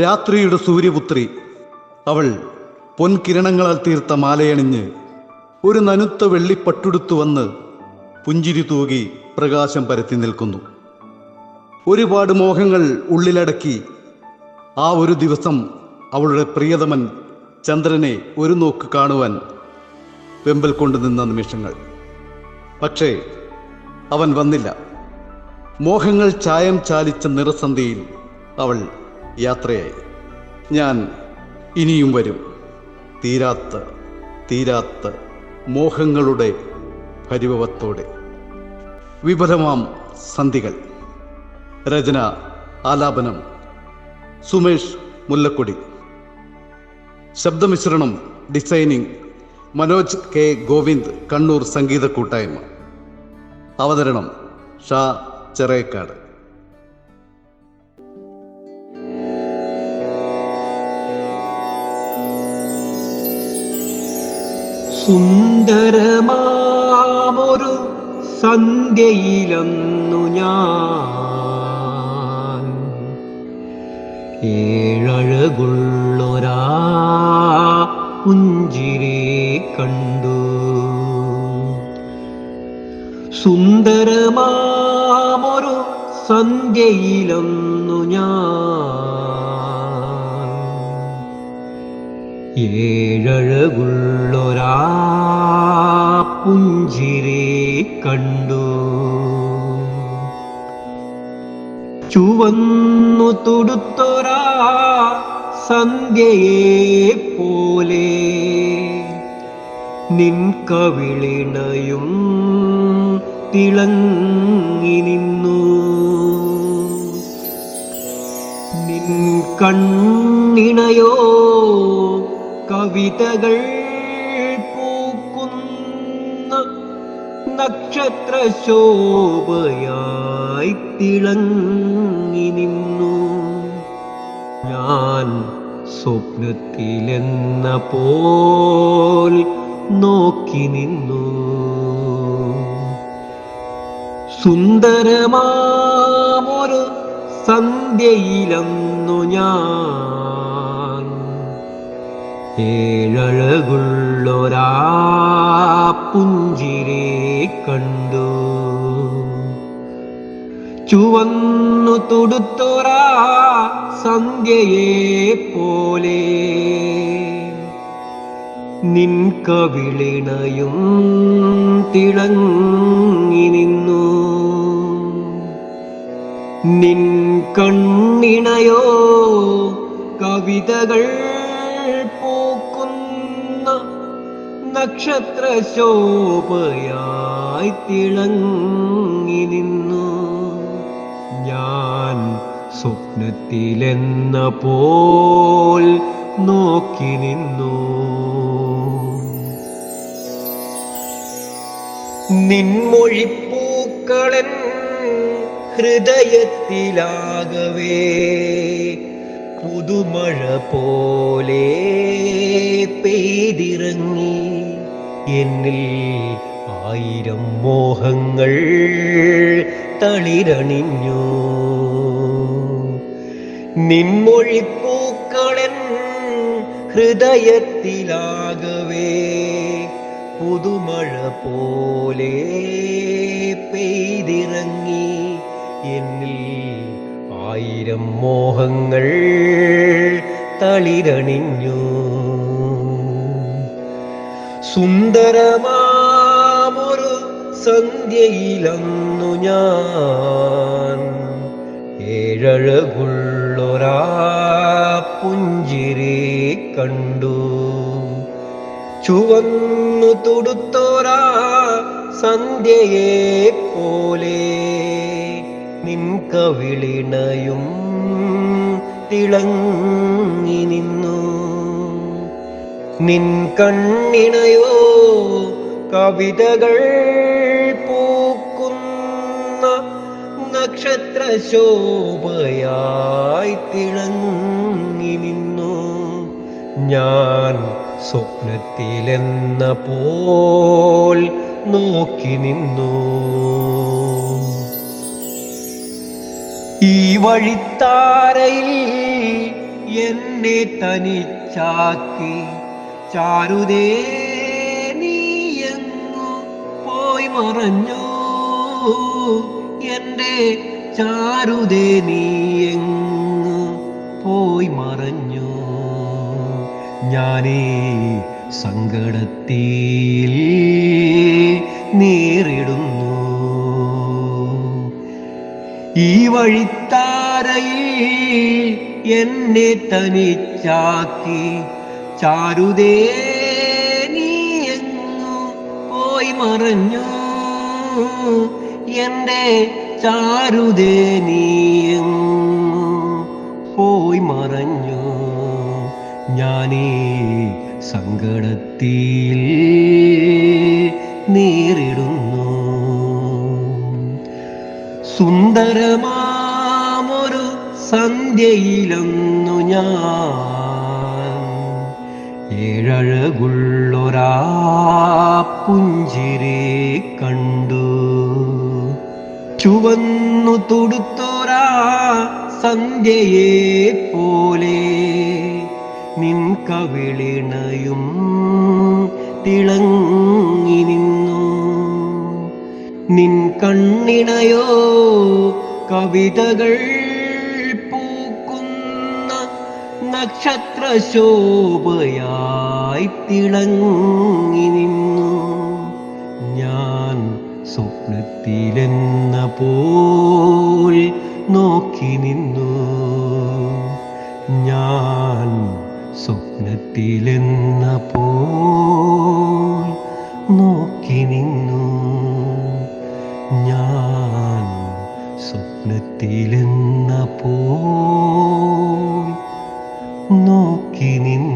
രാത്രിയുടെ സൂര്യപുത്രി. അവൾ പൊൻകിരണങ്ങളാൽ തീർത്ത മാലയണിഞ്ഞ് ഒരു നനുത്ത വെള്ളിപ്പട്ടുടുത്തു വന്ന് പുഞ്ചിരി തൂകി പ്രകാശം പരത്തി നിൽക്കുന്നു. ഒരുപാട് മോഹങ്ങൾ ഉള്ളിലടക്കി ആ ഒരു ദിവസം അവളുടെ പ്രിയതമൻ ചന്ദ്രനെ ഒരു നോക്ക് കാണുവാൻ വെമ്പൽ കൊണ്ടു നിന്ന നിമിഷങ്ങൾ. പക്ഷേ അവൻ വന്നില്ല. മോഹങ്ങൾ ചായം ചാലിച്ച നിറസന്ധിയിൽ അവൾ യാത്രയായി. ഞാൻ ഇനിയും വരും. തീരാത്ത തീരാത്ത മോഹങ്ങളുടെ പരിഭവത്തോടെ. വിപുലമാം സന്ധികൾ. രചന ആലാപനം. സുമേഷ് മുല്ലക്കൊടി. ശബ്ദമിശ്രണം ഡിസൈനിങ്. മനോജ് കെ. ഗോവിന്ദ് കണ്ണൂർ സംഗീത കൂട്ടായ്മ. അവതരണം ഷാ ചെറേക്കാട്. സുന്ദരമാമൊരു സന്ധ്യയിലന്നു ഞാൻ. ഏഴകുള്ളൊരാ പുഞ്ചിരി കണ്ടു. സുന്ദരമാമൊരു സന്ധ്യയിലന്നു ഞാൻ. ഏഴഴകുള്ളൊരാ പുഞ്ചിരെ കണ്ടു. ചുവന്നു തൊടുത്തൊരാ സന്ധ്യയെ പോലെ നിൻ കവിളിണയും തിളങ്ങി നിന്നു. നിൻ കണ്ണിണയോ കവിതകൾ പൂക്കുന്ന നക്ഷത്ര ശോഭയായി തിളങ്ങി നിന്നു. ഞാൻ സ്വപ്നത്തിലെന്ന പോൽ നോക്കി നിന്നു. സുന്ദരമാമൊരു സന്ധ്യയിലെന്നു ഞാൻ ഏഴഴകുള്ളൊരാ പുഞ്ചിരെ കണ്ടു. ചുവന്നു തുടുത്തൊരാ സന്ധ്യയെ പോലെ. നിൻ കവിളിണയും തിളങ്ങി നിന്നു. നിൻ കണ്ണിണയോ കവിതകൾ നക്ഷത്ര ശോഭയായി തിളങ്ങി നിന്നു. ഞാൻ സ്വപ്നത്തിലെന്ന പോൽ നോക്കി നിന്നു. നിൻമൊഴിപ്പൂക്കളൻ ഹൃദയത്തിലാകവേ പുതുമഴ പോലെ പെയ്തിറങ്ങി. എന്നിൽ ആയിരം മോഹങ്ങൾ തളിരണിഞ്ഞു. നിൻമൊഴിപ്പൂക്കളൻ ഹൃദയത്തിലാകവേ പുതുമഴ പോലെ പെയ്തിറങ്ങി. എന്നിൽ ആയിരം മോഹങ്ങൾ തളിരണിഞ്ഞു. സുന്ദരമാമൊരു സന്ധ്യയിലന്നു ഞാൻ. ഏഴഴകുള്ളൊരാ പുഞ്ചിരി കണ്ടു. ചുവന്നു തുടുത്തോരാ സന്ധ്യയെ പോലെ നിൻ കവിളിണയും തിളങ്ങി നിന്നു. നിൻ കണ്ണിണയോ കവിതകൾ പൂക്കുന്ന നക്ഷത്രശോഭയായി തിളങ്ങി നിന്നു. ഞാൻ സ്വപ്നത്തിലെന്ന പോൽ നോക്കി നിന്നു. ഈ വഴിത്താരയിൽ എന്നെ തനിച്ചാക്കി. ചാരുതേ നീ എങ്ങു പോയി മറഞ്ഞു. എന്റെ ചാരുതേ നീ എങ്ങു പോയി മറഞ്ഞു. ഞാനേ സങ്കടത്തിൽ നേരിടുന്നു. ഈ വഴിത്താരയിൽ എന്നെ തനിച്ചാക്കി. ചാരുതേ നീ എങ്ങു പോയി മറഞ്ഞു. എന്റെ ചാരുതേ നീ എങ്ങു പോയി മറഞ്ഞു. ഞാനീ സങ്കടത്തിൽ നേരിടുന്നു സുന്ദരമാമൊരു സന്ധ്യയിലെന്നു ഞാൻ. ഏഴഴകുള്ളൊരാ പുഞ്ചിരെ കണ്ടു. ചുവന്നു തൊടുത്തോരാ സന്ധ്യയെ പോലെ നിൻ കവിളിണയും തിളങ്ങി നിൻ കണ്ണിണയോ കവിതകൾ പൂക്കുന്ന നക്ഷത്ര ശോഭയായി തിളങ്ങി നിന്നു. ഞാൻ സ്വപ്നത്തിലെന്ന പോൽ നോക്കി നിന്നു. ഞാൻ സ്വപ്നത്തിലെന്ന പോൽ സ്വപ്നത്തിലെന്ന പോൽ നോക്കി നിന്നു